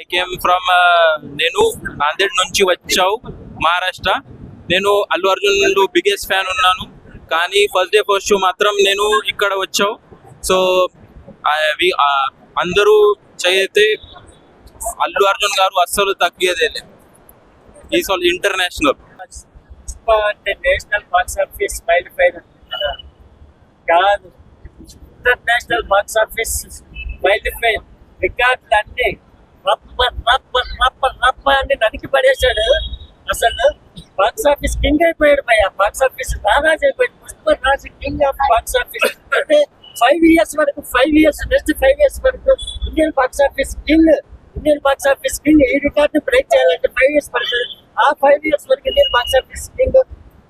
I came from నేను నాందేడ్ నుంచి వచ్చావు మహారాష్ట్ర నేను అల్లు అర్జున్ బిగ్గెస్ట్ ఫ్యాన్ ఉన్నాను. కానీ ఫస్ట్ డే ఫస్ట్ షో మాత్రం నేను ఇక్కడ వచ్చావు. సో uh, అందరూ చేయితే అల్లు అర్జున్ గారు అస్సలు తగ్గేదే లేదు. ఈస్ ఆల్ ఇంటర్నేషనల్ అంటే నేషనల్ బాక్స్ ఆఫీస్ బయట కాదు. ఇంటర్నేషనల్ బాక్స్ ఆఫీస్ బయట రికార్డులు అన్ని రప్ప రప్ప రప్ప రప్ప అని నరికి పడేశాడు. అసలు బాక్స్ ఆఫీస్ కింగ్ అయిపోయాడు భయ బాక్స్ ఆఫీస్ రారాజ్ అయిపోయాడు. Pushpa Raju king of box office అంటే ఫైవ్ ఇయర్స్ వరకు five years next five years వరకు Indian box office king Indian box office king ఈ రికార్డు బ్రేక్ చేయాలంటే ఫైవ్ ఇయర్స్ పడుతుంది. ఆ ఫైవ్ ఇయర్స్ వరకు Indian box office king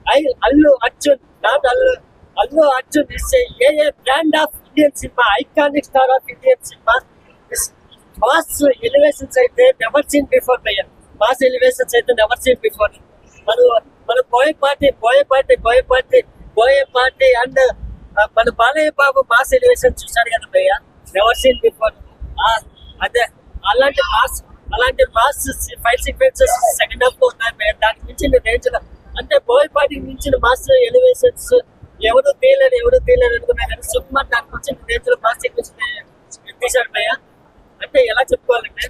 I Allu Arjun not Allu Allu Arjun is a a brand of Indian cinema iconic star of Indian cinema mass elevations అయితే never seen before భయ్య. Mass elevations అయితే never seen before మన మన బోయ party Boya party Boya party Boya party and మన బాలయ్య బాబు mass elevation చూశాడు కదా భయ్య. Never seen before అదే అలాంటి మాస్ అలాంటి మాస్ ఫైవ్ సీక్వెన్సెస్ సెకండ్ హాఫ్లో ఉన్నాయి భయ్య. దానికి మించిన రేంజ్ అంటే బోయ పార్టీకి మించిన మాస్ ఎలివేషన్స్ ఎవరు తీయలేరు ఎవరు తీయలేరు అనుకున్నా కానీ సుకుమార్ దానికి మించిన రేంజ్లో మాస్ సీక్వెన్స్ తీశాడు భయ్య. అంటే ఎలా చెప్పుకోవాలంటే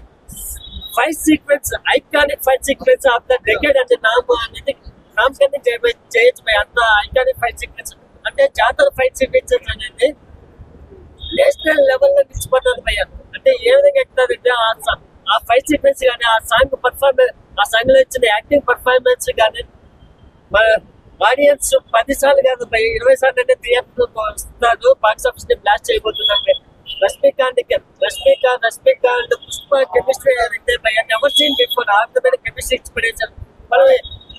fight sequence iconic fight sequence of the decade అంటే నామ అనేది నామకరణం చేయ చేయొచ్చు అంత ఐకానిక్ ఫైట్ సీక్వెన్స్ అంటే జాతర ఫైట్ సీక్వెన్సెస్ అనేది నేషనల్ లెవెల్లో నిలిచిపోతారు భయ్య. అంటే ఏ విధంగా ఎక్కుతారంటే ఆ స- ఆ ఫైట్ సీక్వెన్స్ కానీ ఆ సాంగ్ పర్ఫార్మెన్స్ ఆ సాంగ్లో ఇచ్చిన యాక్టింగ్ పర్ఫార్మెన్స్ కానీ ఆడియన్స్ పది సార్లు కాదు ఇరవై సార్లు అంటే థియేటర్ వస్తారు బాక్స్ ఆఫీస్ని బ్లాస్ట్ చేయబోతున్నారు రష్మికాంత్ రష్మిక రష్మిక పుష్ప కెమిస్ట్రీ అంటే భయ నెవర్ సీన్ బిఫోర్ ఆర్థమైన కెమిస్ట్రీ ఎక్స్పీరియన్స్ మనం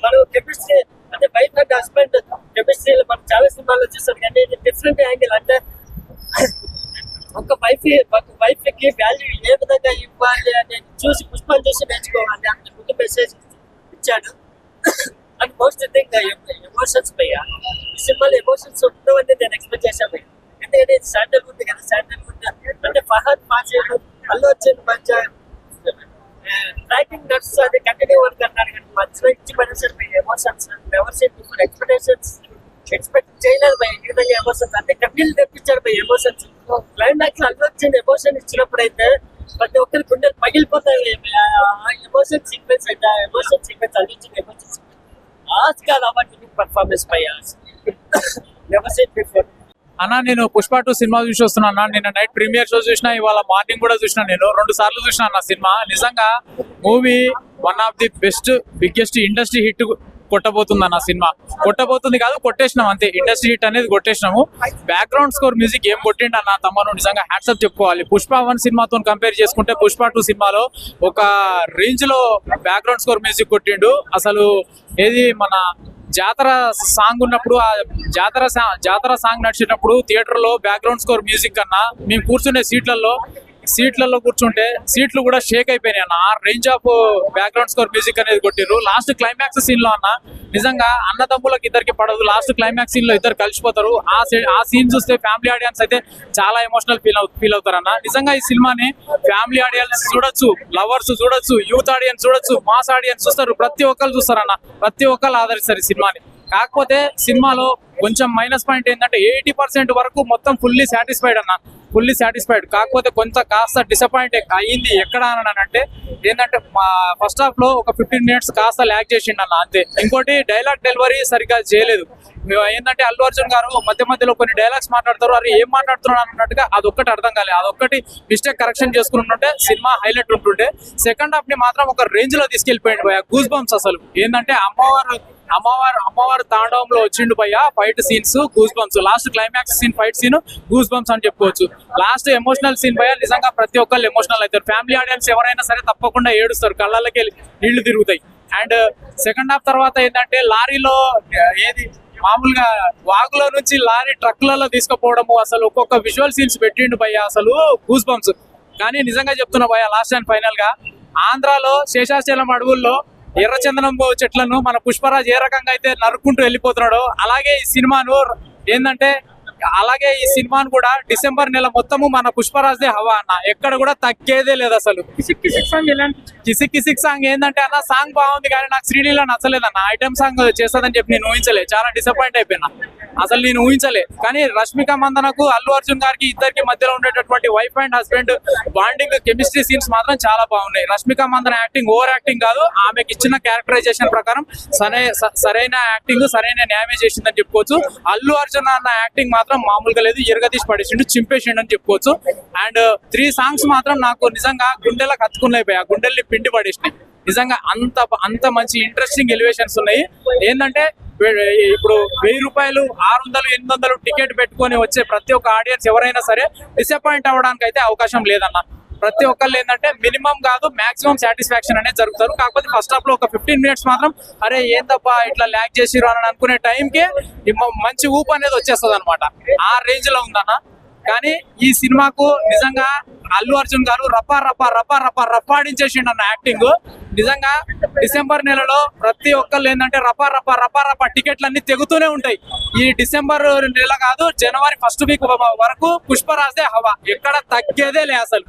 మనం కెమిస్ట్రీ అంటే వైఫ్ అండ్ హస్బెండ్ కెమిస్ట్రీలో మనం చాలా సినిమాల్లో చూస్తాం కానీ ఇది డిఫరెంట్ యాంగిల్ అంటే ఒక వైఫ్ ఒక వైఫ్కి వాల్యూ ఏ విధంగా ఇవ్వాలి అని చూసి పుష్పని చూసి నేర్చుకోవాలి. అంత ముందు మెసేజ్ ఇచ్చాడు. అండ్ మోస్ట్ థింగ్ ఎమోషన్స్ భయ్య ఈ సినిమాలో ఎమోషన్స్ ఉండవని నేను ఎక్స్పెక్ట్ చేశాను. ఎందుకంటే ఇది శాండల్ ఉంది కదా శాండల్ అంటే ఫహద్ ఫాసిల్ అల్లు అర్జున్ మంచి రైటింగ్ నట్స్ అది కంటిన్యూ వర్క్ అన్నాడు కానీ మధ్యలో ఇచ్చి పడేసారు మీ ఎమోషన్స్ ఎవరు ఇప్పుడు ఎక్స్పెక్టేషన్స్ ఎక్స్పెక్ట్ చేయలేదు భయ్య ఈ విధంగా ఎమోషన్స్ అంటే కంటిన్యూ తెప్పించారు భయ్య emotions climax Allu Arjun emotion ఇచ్చినప్పుడు అయితే ప్రతి ఒక్కరి గుండెలు పగిలిపోతాయి ఎమోషన్ సీక్వెన్స్ అయితే emotion sequence Allu Arjun emotion Oscar award performance by as seen before అన్న నేను పుష్ప టూ సినిమా చూసి వస్తున్నా అన్న. నిన్న నైట్ ప్రీమియర్ షో చూసిన ఇవాళ మార్నింగ్ కూడా చూసిన నేను. రెండు సార్లు చూసిన అన్న సినిమా. నిజంగా movie one of the best biggest industry hit కొట్టబోతుంది అన్న సినిమా. కొట్టబోతుంది కాదు కొట్టేసినాం అంతే. ఇండస్ట్రీ హిట్ అనేది కొట్టేసినాము. బ్యాక్గ్రౌండ్ స్కోర్ మ్యూజిక్ ఏం కొట్టిండు అన్న తమ్మను నిజంగా హ్యాట్సప్ చెప్పుకోవాలి. పుష్ప వన్ సినిమాతో కంపేర్ చేసుకుంటే పుష్ప టూ సినిమాలో ఒక రేంజ్లో బ్యాక్గ్రౌండ్ స్కోర్ మ్యూజిక్ కొట్టిండు. అసలు ఏది మన జాతర సాంగ్ ఉన్నప్పుడు ఆ జాతర సా- జాతర సాంగ్ నడిచినప్పుడు థియేటర్లో బ్యాక్గ్రౌండ్ స్కోర్ మ్యూజిక్ కన్నా మేము కూర్చునే సీట్లలో సీట్లలో కూర్చుంటే సీట్లు కూడా షేక్ అయిపోయినాయి అన్న. ఆ range of background score music అనేది కొట్టిరు లాస్ట్ క్లైమాక్స్ సీన్లో అన్న నిజంగా అన్నదమ్ములకు ఇద్దరికి పడదు. లాస్ట్ క్లైమాక్స్ సీన్లో ఇద్దరు కలిసిపోతారు. ఆ సీ- ఆ సీన్ చూస్తే ఫ్యామిలీ ఆడియన్స్ అయితే చాలా ఎమోషనల్ ఫీల్ ఫీల్ అవుతారు అన్న. నిజంగా ఈ సినిమాని ఫ్యామిలీ ఆడియన్స్ చూడొచ్చు లవర్స్ చూడొచ్చు యూత్ ఆడియన్స్ చూడొచ్చు మాస్ ఆడియన్స్ చూస్తారు. ప్రతి ఒక్కరు చూస్తారన్న ప్రతి ఒక్కరు ఆదరిస్తారు ఈ సినిమాని. కాకపోతే సినిమాలో కొంచెం మైనస్ పాయింట్ ఏంటంటే ఎయిటీ పర్సెంట్ వరకు మొత్తం ఫుల్లీ సాటిస్ఫైడ్ అన్న. ఫుల్లీ సాటిస్ఫైడ్ కాకపోతే కొంత కాస్త డిసప్పాయింట్ అయ్యింది ఎక్కడ అని అంటే ఏంటంటే మా ఫస్ట్ హాఫ్లో ఒక ఫిఫ్టీన్ మినిట్స్ కాస్త ల్యాక్ చేసిండు అన్న అంతే. ఇంకోటి డైలాగ్ డెలివరీ సరిగ్గా చేయలేదు. ఏంటంటే అల్లు అర్జున్ గారు మధ్య మధ్యలో కొన్ని డైలాగ్స్ మాట్లాడతారు. అది ఏం మాట్లాడుతున్నాడు అన్నట్టుగా అదొక్కటి అర్థం కాలేదు అదొక్కటి మిస్టేక్ కరెక్షన్ చేసుకుంటుంటే సినిమా హైలైట్ ఉంటుండే. సెకండ్ హాఫ్ని మాత్రం ఒక రేంజ్లో తీసుకెళ్ళిపోయాడు భయ గూస్ బంప్స్ అసలు. ఏంటంటే అమ్మవారు అమ్మవారు అమ్మవారు తాండవంలో వచ్చిండు భయ్య fight scenes goose bumps last climax scene fight scene goose bumps అని చెప్పుకోవచ్చు. లాస్ట్ ఎమోషనల్ సీన్ భయ్య నిజంగా ప్రతి ఒక్కరు ఎమోషనల్ అవుతారు. ఫ్యామిలీ ఆడియన్స్ ఎవరైనా సరే తప్పకుండా ఏడుస్తారు. కళ్ళకి వెళ్ళి నీళ్ళు తిరుగుతాయి. అండ్ సెకండ్ హాఫ్ తర్వాత ఏంటంటే లారీలో ఏది? మామూలుగా వాగులో నుంచి లారీ ట్రక్లలో తీసుకుపోవడము అసలు ఒక్కొక్క విజువల్ సీన్స్ పెట్టిండు భయ్య అసలు గూస్ బంప్స్ కానీ నిజంగా చెప్తున్నా భయ్య లాస్ట్ అండ్ ఫైనల్గా ఆంధ్రాలో శేషాచలం అడవుల్లో ఎర్రచందనం చెట్లను మన పుష్పరాజ్ ఏ రకంగా అయితే నరుక్కుంటూ వెళ్ళిపోతున్నాడో అలాగే ఈ సినిమాను ఏంటంటే అలాగే ఈ సినిమాను కూడా డిసెంబర్ నెల మొత్తము మన పుష్పరాజ్దే హవా అన్న. ఎక్కడ కూడా తగ్గేదే లేదు అసలు. కిసిక్ కిసిక్ సాంగ్ ఏంటంటే అన్న సాంగ్ బాగుంది కానీ నాకు శ్రీలీల నచ్చలేదు అన్న. ఐటమ్ సాంగ్ చేస్తుందని చెప్పి నేను ఊహించలే. చాలా డిసప్పాయింట్ అయిపోయినా. అసలు నేను ఊహించలే. కానీ రష్మిక మందనకు అల్లు అర్జున్ గారికి ఇద్దరికి మధ్యలో ఉండేటటువంటి wife and husband bonding chemistry scenes మాత్రం చాలా బాగున్నాయి. Rashmika Mandanna acting over acting కాదు ఆమెకి ఇచ్చిన క్యారెక్టరైజేషన్ ప్రకారం సరైన యాక్టింగ్ సరైన న్యాయమే చేసిందని చెప్పుకోవచ్చు. అల్లు అర్జున్ అన్న యాక్టింగ్ మాత్రం మామూలుగా లేదు. ఎరగదీసి పడేసిండు చింపేసిండు అని చెప్పుకోవచ్చు. అండ్ త్రీ సాంగ్స్ మాత్రం నాకు నిజంగా గుండెలకు హత్తుకున్నాయి ఆ గుండెల్ని పిండి పడేసినాయి. నిజంగా అంత అంత మంచి ఇంట్రెస్టింగ్ ఎలివేషన్స్ ఉన్నాయి. ఏంటంటే ఇప్పుడు వెయ్యి రూపాయలు ఆరు వందలు ఎనిమిది వందలు టికెట్ పెట్టుకొని వచ్చే ప్రతి ఒక్క ఆడియన్స్ ఎవరైనా సరే డిసప్పాయింట్ అవ్వడానికి అయితే అవకాశం లేదన్న. ప్రతి ఒక్కళ్ళు ఏంటంటే మినిమం కాదు మాక్సిమం సాటిస్ఫాక్షన్ అనేది జరుగుతారు కాకపోతే ఫస్ట్ హాఫ్లో ఒక ఫిఫ్టీన్ మినిట్స్ మాత్రం అరే ఏందబ్బా ఇట్లా ల్యాక్ చేసిరు అని అనుకునే టైంకి మంచి ఊపు అనేది వచ్చేస్తుంది అనమాట ఆ రేంజ్లో ఉందన్న. కానీ ఈ సినిమాకు నిజంగా అల్లు అర్జున్ గారు రప్ప రప్ప రప్ప రప్ప రప్పాడించేసిండు అన్న యాక్టింగ్ నిజంగా డిసెంబర్ నెలలో ప్రతి ఒక్కళ్ళు ఏంటంటే రప్ప రప్ప రప్ప రప్ప టికెట్లు అన్ని తెగుతూనే ఉంటాయి. ఈ డిసెంబర్ నెల కాదు జనవరి ఫస్ట్ వీక్ వరకు పుష్పరాజే హవా. ఎక్కడ తగ్గేదే లే అసలు.